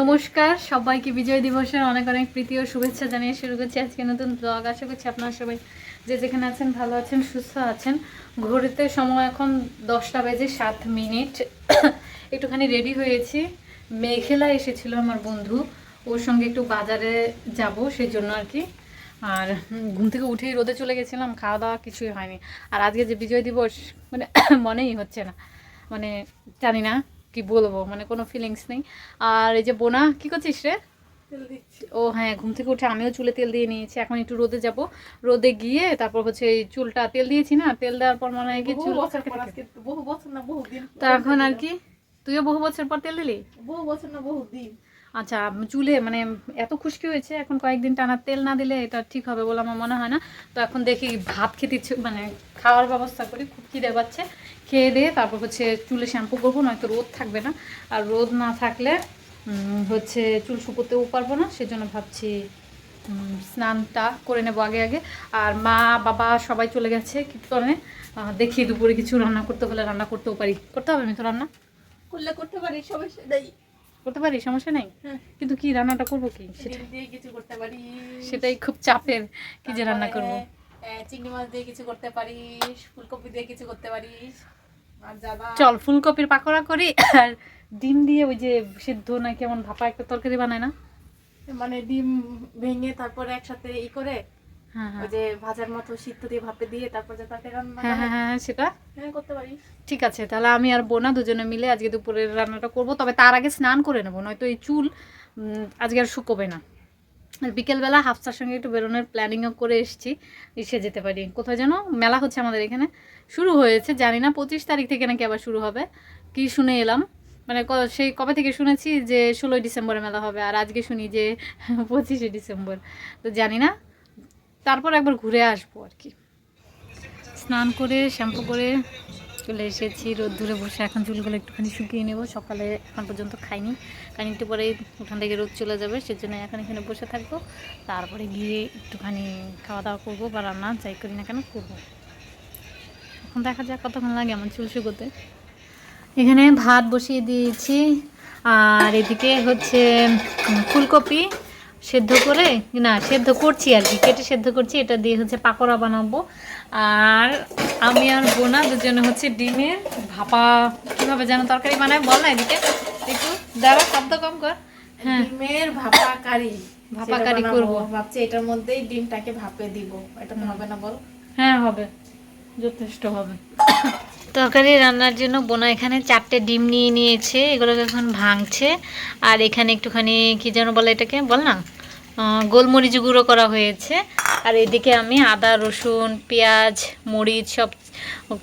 নমস্কার, সবাইকে বিজয় দিবসের অনেক অনেক প্রীতি ও শুভেচ্ছা জানিয়ে শুরু করছি আজকে নতুন ব্লগ আশা করছি আপনারা সবাই যে যেখানে আছেন ভালো আছেন, সুস্থ আছেন। ঘড়িতে সময় এখন দশটা বেজে সাত মিনিট। একটুখানি রেডি হয়েছি। মেঘেলা এসেছিল আমার বন্ধু। ওর সঙ্গে একটু বাজারে যাব সেই জন্য আর কি। আর ঘুম থেকে উঠেই রোদে চলে গেছিলাম, খাওয়া দাওয়া কিছুই হয়নি। আর আজকে যে বিজয় দিবস মানে মনেই হচ্ছে না। মানে জানি না কি বলব মানে কোনো ফিলিংস নেই। আর এই যে বোনা কি করছিস রে? ও হ্যাঁ ঘুম থেকে উঠে আমিও চুলে তেল দিয়ে নিয়েছি এখন একটু রোদে যাব। রোদে গিয়ে তারপর হচ্ছে এই চুলটা তেল দিয়েছি না তেল দেওয়ার পর মনে হয় কি চুল বহু বছর না বহু দিন তো এখন আর কি? তুইও বহু বছর পর তেল দিলি? বহু বছর না বহু দিন আচ্ছা চুলে মানে এত খুশকি হয়েছে, এখন কয়েকদিন টানা তেল না দিলে এটা ঠিক হবে বলে আমার মনে হয় না। তো এখন দেখি ভাত খেতে মানে খাওয়ার ব্যবস্থা করি, খুব খিদে পাচ্ছে। খেয়ে দিয়ে তারপর হচ্ছে চুলে শ্যাম্পু করব, নয়তো রোদ থাকবে না। আর রোদ না থাকলে হচ্ছে চুল শুকোতেও পারব না, সেজন্য ভাবছি স্নানটা করে নেব আগে আগে। আর মা, বাবা সবাই চলে গেছে কীর্তনে। দেখি দুপুরে কিছু রান্না করতে হলে রান্না করতেও পারি। করতে হবে আমি তো রান্না? করলে করতে পারি, সবাই সেটাই। করতে পারি? সমস্যা নেই? হ্যাঁ। কিন্তু কি রান্নাটা করব কি? সেটা কিছু করতে পারি। সেটাই খুব চাপের কি যে রান্না করব। চিংড়ি মাছ দিয়ে কিছু করতে পারিস ফুলকপি দিয়ে কিছু করতে পারিস আর চল ফুলকপির পাকোড়া করি আর ডিম দিয়ে ওই যে সিদ্ধ না কেমন ভাপা একটা তরকারি বানায় না? মানে ডিম ভেঙে তারপরে একসাথে ই করে ওই যে ভাজার মতো সিদ্ধ দিয়ে ভাপে দিয়ে তারপর যে তাকে রান্না হ্যাঁ হ্যাঁ হ্যাঁ সেটা? হ্যাঁ করতে পারিস ঠিক আছে তাহলে আমি আর বোনা দুজনে মিলে আজকে দুপুরের রান্নাটা করব তবে তার আগে স্নান করে নেব নয়তো এই চুল আজকে আর শুকোবে না। আর বিকেলবেলা হাফসার সঙ্গে একটু বেরোনোর প্ল্যানিংও করে এসেছি এসে যেতে পারি। কোথায় যেন মেলা হচ্ছে আমাদের এখানে শুরু হয়েছে জানি না পঁচিশ তারিখ থেকে নাকি আবার শুরু হবে কি শুনে এলাম। মানে সেই কবে থেকে শুনেছি যে ষোলোই ডিসেম্বরে মেলা হবে আর আজকে শুনি যে পঁচিশে ডিসেম্বর তো জানি না। তারপর একবার ঘুরে আসব আর কি। স্নান করে, শ্যাম্পু করে চলে এসেছি রোদ্দুরে বসে। এখন চুলগুলো একটুখানি শুকিয়ে নেব। সকালে এখন পর্যন্ত খাইনি। কারণ একটু পরে ওখান থেকে রোদ চলে যাবে, সেজন্য এখন এখানে বসে থাকব। তারপরে গিয়ে একটুখানি খাওয়া দাওয়া করব বা রান্না যাই করি না কেন করব। এখন দেখা যাক কতক্ষণ লাগে আমার চুল শুকোতে। এখানে ভাত বসিয়ে দিয়েছি। আর এদিকে হচ্ছে ফুলকপি সেদ্ধ করে না সেদ্ধ করছি আর কি কেটে সেদ্ধ করছি এটা দিয়ে হচ্ছে পাকোড়া বানাবো। আর আমি আর বোনা দুজনে হচ্ছে ডিমের ভাপা কীভাবে যেন তরকারি বানায় বল না এদিকে। একটু দাঁড়া শব্দ কম কর। হ্যাঁ। ডিমের ভাপা কারি ভাপা কারি। করব। ভাবছি এটার মধ্যেই ডিমটাকে ভাপে দিব। এটা তো হবে না বল। হ্যাঁ হবে। যথেষ্ট হবে। তরকারি রান্নার জন্য বোনা এখানে চারটে ডিম নিয়ে নিয়েছে এগুলোকে এখন ভাঙছে। আর এখানে একটুখানি কি যেন বলে এটাকে বল না? গোলমরিচ গুঁড়ো করা হয়েছে। আর এদিকে আমি আদা রসুন পেঁয়াজ মরিচ সব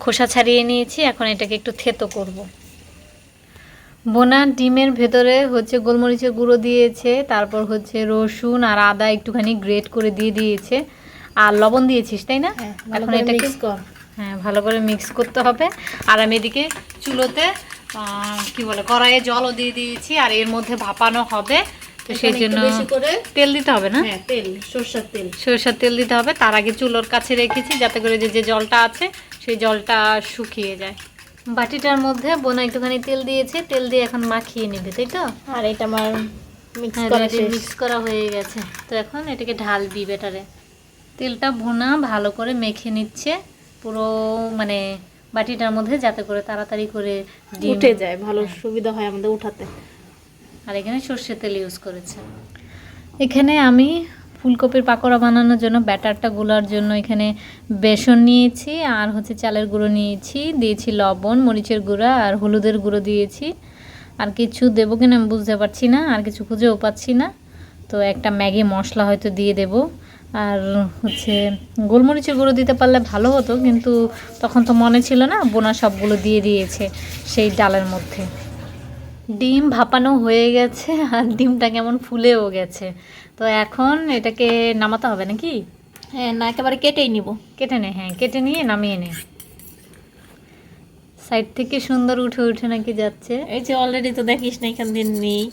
খোসা ছাড়িয়ে নিয়েছি। এখন এটাকে একটু থেতো করব। বোনা ডিমের ভেতরে হচ্ছে গোলমরিচের গুঁড়ো দিয়েছে তারপর হচ্ছে রসুন আর আদা একটুখানি গ্রেট করে দিয়ে দিয়েছে। আর লবণ দিয়েছিস তাই না? হ্যাঁ এখন এটাকে কর। হ্যাঁ ভালো করে মিক্স করতে হবে। আর আমি এদিকে চুলোতে কি বলে কড়াইয়ে জলও দিয়ে দিয়েছি। আর এর মধ্যে ভাপানো হবে তো সেই জন্য তেল দিতে হবে না? হ্যাঁ তেল সরষের তেল। সরষের তেল দিতে হবে। তার আগে চুলোর কাছে রেখেছি যাতে করে যে যে জলটা আছে সেই জলটা শুকিয়ে যায়। বাটিটার মধ্যে বোনা একটুখানি তেল দিয়েছে। তেল দিয়ে এখন মাখিয়ে নেবে তাই তো? আর এটা আমার মিক্স হ্যাঁ করা হয়ে গেছে। তো এখন এটাকে ঢালবি বেটারে তেলটা ভুনা ভালো করে মেখে নিচ্ছে। পুরো মানে বাটিটার মধ্যে যাতে করে তাড়াতাড়ি করে উঠে যায় ভালো সুবিধা হয় আমাদের উঠাতে। আর এখানে সর্ষের তেল ইউজ করেছে। এখানে আমি ফুলকপির পাকোড়া বানানোর জন্য ব্যাটারটা গুলার জন্য এখানে বেসন নিয়েছি, আর হচ্ছে চালের গুঁড়ো নিয়েছি, দিয়েছি লবণ, মরিচের গুঁড়া, আর হলুদের গুঁড়ো দিয়েছি। আর কিছু দেবো কিনা আমি বুঝতে পারছি না, আর কিছু খুঁজেও পাচ্ছি না। তো একটা ম্যাগি মশলা হয়তো দিয়ে দেব। আর হচ্ছে গোলমরিচের গুঁড়ো দিতে পারলে ভালো হতো, কিন্তু তখন তো মনে ছিল না, বোনা সবগুলো দিয়ে দিয়েছে সেই ডালের মধ্যে। ডিম ভাপানো হয়ে গেছে আর ডিমটা কেমন ফুলেও গেছে। তো এখন এটাকে নামাতে হবে নাকি? হ্যাঁ না একেবারে কেটেই নিব। কেটে নে হ্যাঁ কেটে নিয়ে নামিয়ে নে। সাইড থেকে সুন্দর উঠে উঠে নাকি যাচ্ছে। এই যে অলরেডি তো দেখিস না এখান দিয়ে নেই।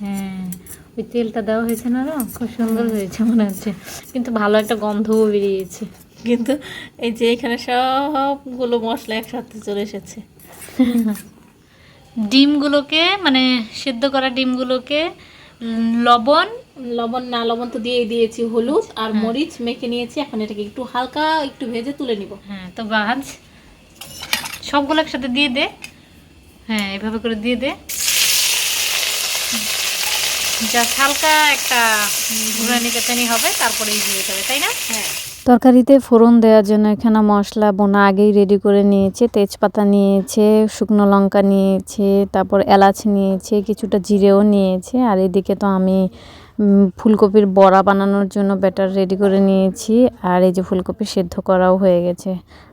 হ্যাঁ ওই তেলটা দেওয়া হয়েছে না রো? খুব সুন্দর হয়েছে মনে হচ্ছে। কিন্তু ভালো একটা গন্ধও বেরিয়েছে। কিন্তু এই যে এখানে সবগুলো মশলা একসাথে চলে এসেছে। ডিমগুলোকে মানে সেদ্ধ করা ডিমগুলোকে লবণ। লবণ না লবণ তো দিয়েই দিয়েছি হলুদ আর মরিচ মেখে নিয়েছি এখন এটাকে একটু হালকা একটু ভেজে তুলে নিব। হ্যাঁ তো ভাজ সবগুলো একসাথে দিয়ে দে। হ্যাঁ এভাবে করে দিয়ে দে। জাস্ট হালকা একটা ঘুরানি কেতানি হবে তারপরেই দিয়ে দেবে তাই না? হ্যাঁ। তরকারিতে ফোড়ন দেওয়ার জন্য এখানে মশলা বোনা আগেই রেডি করে নিয়েছে, তেজপাতা নিয়েছে, শুকনো লঙ্কা নিয়েছে, তারপর এলাচ নিয়েছে, কিছুটা জিরেও নিয়েছে, আর এদিকে তো আমি ফুলকপির বড়া বানানোর জন্য ব্যাটার রেডি করে নিয়েছি। আর এই যে ফুলকপি সেদ্ধ করাও হয়ে গেছে।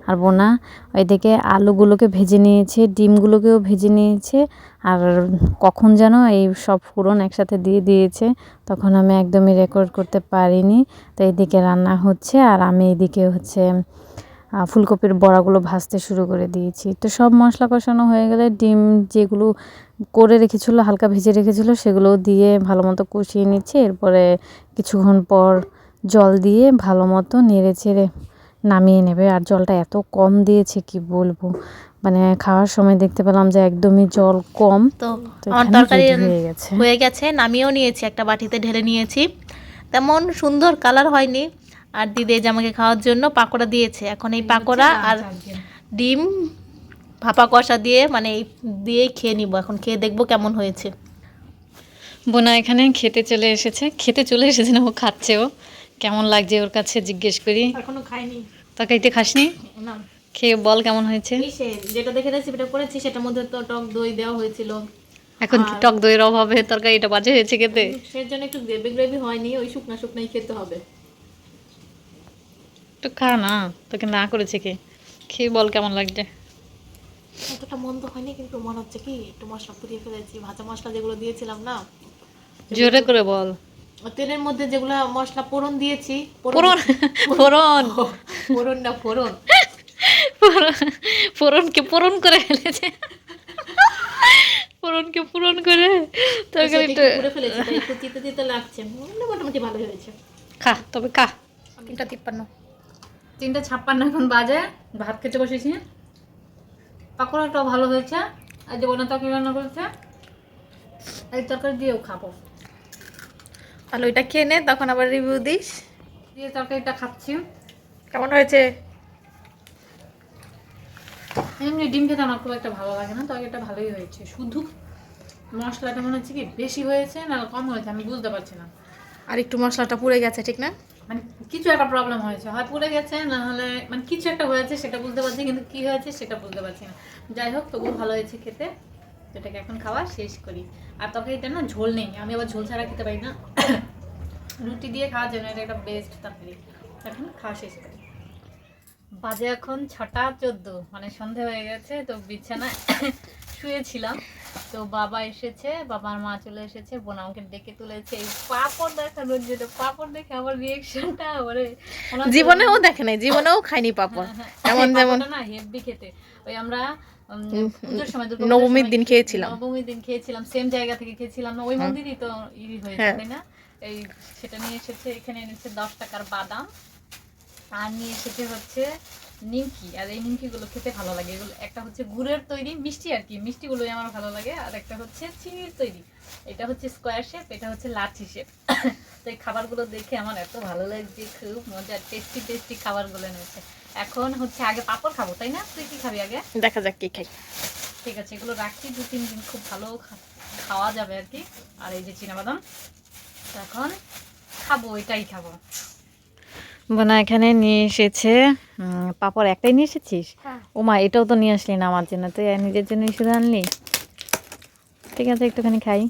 আর বোনা, ওইদিকে আলুগুলোকে ভেজে নিয়েছে, ডিমগুলোকেও ভেজে নিয়েছে। আর কখন যেন এই সব ফোড়ন একসাথে দিয়ে দিয়েছে, তখন আমি একদমই রেকর্ড করতে পারিনি। তো এদিকে রান্না হচ্ছে, আর আমি এদিকে হচ্ছে ফুলকপির বড়াগুলো ভাজতে শুরু করে দিয়েছি। তো সব মশলা কষানো হয়ে গেলে ডিম যেগুলো করে রেখেছিলো হালকা ভেজে রেখেছিলো সেগুলো দিয়ে ভালো মতো কষিয়ে নিচ্ছে। এরপরে কিছুক্ষণ পর জল দিয়ে ভালো মতো নেড়ে চেড়ে নামিয়ে নেবে। আর জলটা এত কম দিয়েছে কি বলব? মানে খাওয়ার সময় দেখতে পেলাম যে একদমই জল কম। তো আমার তরকারি হয়ে গেছে। হয়ে গেছে নামিয়েও নিয়েছি একটা বাটিতে ঢেলে নিয়েছি। তেমন সুন্দর কালার হয়নি আর দিদি এই যে আমাকে খাওয়ার জন্য পাকোড়া দিয়েছে। এখন এই পাকোড়া আর ডিম ভাপা কষা দিয়ে মানে এই দিয়েই খেয়ে নিব। এখন খেয়ে দেখব কেমন হয়েছে। বোনা এখানে খেতে চলে এসেছে। খেতে চলে এসেছে না ও খাচ্ছে ও। কেমন লাগছে ওর কাছে জিজ্ঞেস করি। এখনও খাইনি। তরকারিতে খাসনি? না। খেয়ে বল কেমন হয়েছে? যেটা দেখে রেসিপিটা করেছি সেটার মধ্যে তো টক দই দেওয়া হয়েছিল। এখন কি টক দইয়ের অভাবে তরকারিটা বাজে হয়েছে খেতে। সেই জন্য একটু গ্রেভি গ্রেভি হয়নি ওই শুকনা শুকনাই খেতে হবে। একটু খা না তোকে না করেছে কে খেয়ে বল কেমন লাগছে। অতটা মন্দ হয়নি কিন্তু মনে হচ্ছে কি একটু মশলা পুড়িয়ে ফেলেছি। ভাজা মশলা যেগুলো দিয়েছিলাম না জোরে করে বল। তেলের মধ্যে যেগুলো মশলা ফোড়ন দিয়েছি পোড়ন ফোড়ন? ফোড়ন? না ফোড়ন। ফোড়নকে পূরণ করে ফেলেছে। ফোড়নকে পূরণ করে তরকারিটা সেটা একটু পুড়ে ফেলেছি একটু তিতে তিতে লাগছে। মোটামুটি ভালো হয়েছে। খা তবে খা। তিনটা তিপ্পান্ন। তিনটা ছাপ্পান্ন এখন বাজে। ভাত খেতে বসেছি। পাকোড়াটাও ভালো হয়েছে। আর যে বোনা তরকারি রান্না করেছে। এই তরকারি দিয়েও খাব। তাহলে ওইটা খেয়ে নে তখন আবার রিভিউ দিস। দিয়ে তরকারিটা খাচ্ছি। কেমন হয়েছে? এমনি ডিম খেতে আমার খুব একটা ভালো লাগে না। তরকারিটা ভালোই হয়েছে। শুধু মশলাটা মনে হচ্ছে কি বেশি হয়েছে না কম হয়েছে আমি বুঝতে পারছি না। আর একটু মশলাটা পুড়ে গেছে ঠিক না? মানে কিছু একটা প্রবলেম হয়েছে। হয় পড়ে গেছে, না হলে মানে কিছু একটা হয়েছে, সেটা বুঝতে পারছি, কিন্তু কি হয়েছে সেটা বুঝতে পারছি না। যাই হোক, তবুও ভালো হয়েছে খেতে। এটাকে এখন খাওয়া শেষ করি। আর তরকারিটা না ঝোল নেই, আমি আবার ঝোল ছাড়া খেতে পারি না। রুটি দিয়ে খাওয়ার জন্য এটা একটা বেস্ট তরকারি। এখন খাওয়া শেষ করি। বাজে এখন ছটা চোদ্দ মানে সন্ধে হয়ে গেছে, তো বিছানায় শুয়েছিলাম। তো বাবা এসেছে বাবার মা চলে এসেছে বোন আমাকে ডেকে তুলেছে। এই পাপড় দেখানোর জন্য পাপড় দেখে আমার রিয়েকশনটা ওরে জীবনেও দেখে নাই জীবনেও খাইনি পাপড়। হ্যাঁ, এমন যেমন না হেভি খেতে। ওই আমরা নবমীর দিন খেয়েছিলাম। নবমীর দিন খেয়েছিলাম সেম জায়গা থেকে খেয়েছিলাম না ওই মন্দিরই তো ই হয়েছে হ্যাঁ। তাই না? এই সেটা নিয়ে এসেছে এখানে এনেছে দশ টাকার বাদাম। আর নিয়ে এসেছে হচ্ছে নিমকি আর এই নিমকিগুলো খেতে ভালো লাগে। এগুলো একটা হচ্ছে গুড়ের তৈরি মিষ্টি আর কি। মিষ্টিগুলোই আমার ভালো লাগে। আর একটা হচ্ছে চিনির তৈরি। এটা হচ্ছে স্কোয়ার শেপ এটা হচ্ছে লাচি শেপ তো এই খাবারগুলো দেখে আমার এত ভালো লাগছে খুব মজার টেস্টি টেস্টি খাবারগুলো এনেছে। এখন হচ্ছে আগে পাপড় খাব তাই না? তুই কি খাবি আগে? দেখা যাক কি খাই। ঠিক আছে এগুলো রাখছি দু তিন দিন খুব ভালো খাওয়া যাবে আর কি। আর এই যে বাদাম এখন খাব এটাই খাব। বোনা এখানে নিয়ে এসেছে পাপড় একটাই নিয়ে এসেছিস? হ্যাঁ। ও মা এটাও তো নিয়ে আসলি না আমার জন্য তুই নিজের জন্য শুধু আনলি? ঠিক আছে একটুখানি খাই।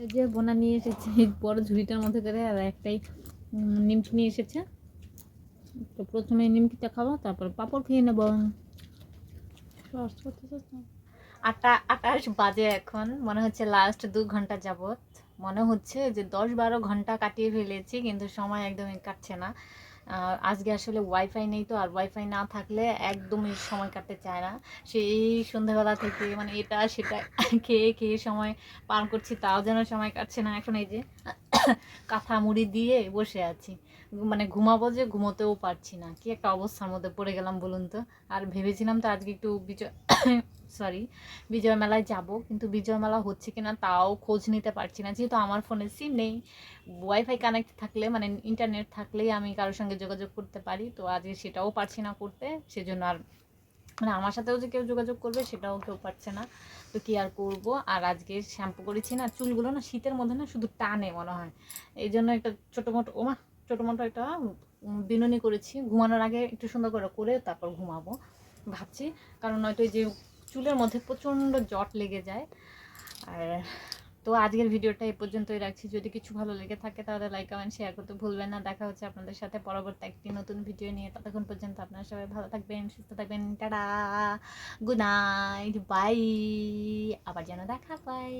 এই যে বোনা নিয়ে এসেছে বড় ঝুড়িটার মধ্যে করে আর একটাই নিমকি নিয়ে এসেছে। তো প্রথমে নিমকিটা খাব তারপর পাপড় খেয়ে নেব। আটা আটাশ বাজে এখন মনে হচ্ছে লাস্ট দু ঘণ্টা যাবত মনে হচ্ছে যে দশ বারো ঘণ্টা কাটিয়ে ফেলেছি, কিন্তু সময় একদমই কাটছে না। আজকে আসলে ওয়াইফাই নেই তো, আর ওয়াইফাই না থাকলে একদমই সময় কাটতে চায় না। সেই সন্ধ্যাবেলা থেকে মানে এটা সেটা খেয়ে খেয়ে সময় পার করছি, তাও যেন সময় কাটছে না। এখন এই যে কাঁথা মুড়ি দিয়ে বসে আছি। মানে ঘুমাবো যে ঘুমোতেও পারছি না। কি একটা অবস্থার মধ্যে পড়ে গেলাম বলুন তো। আর ভেবেছিলাম তো আজকে একটু বিচ সরি বিজয় মেলায় যাব, কিন্তু বিজয় মেলা হচ্ছে কিনা তাও খোঁজ নিতে পারছি না। যেহেতু আমার ফোনে সিম নেই ওয়াইফাই কানেক্ট থাকলে মানে ইন্টারনেট থাকলেই আমি কারোর সঙ্গে যোগাযোগ করতে পারি। তো আজকে সেটাও পারছি না করতে, সেজন্য আর মানে আমার সাথেও যে কেউ যোগাযোগ করবে, সেটাও কেউ পারছে না। তো কি আর করব? আর আজকে শ্যাম্পু করেছি না, চুলগুলো না শীতের মধ্যে না শুধু টানে মনে হয়। এই জন্য একটা ছোটো মোটো, ওমা, ছোটো মোটো একটা বিনুনি করেছি। ঘুমানোর আগে একটু সুন্দর করে করে তারপর ঘুমাবো। ভাবছি, কারণ নয়তো এই যে চুলের মধ্যে প্রচণ্ড জট লেগে যায়। আর তো আজকের ভিডিওটা এই পর্যন্তই রাখছি। যদি কিছু ভালো লেগে থাকে তাহলে লাইক কমেন্ট শেয়ার করতে ভুলবেন না। দেখা হচ্ছে আপনাদের সাথে পরবর্তী একটি নতুন ভিডিও নিয়ে। ততক্ষণ পর্যন্ত আপনারা সবাই ভালো থাকবেন, সুস্থ থাকবেন। টাটা! গুড নাইট বাই আবার যেন দেখা পাই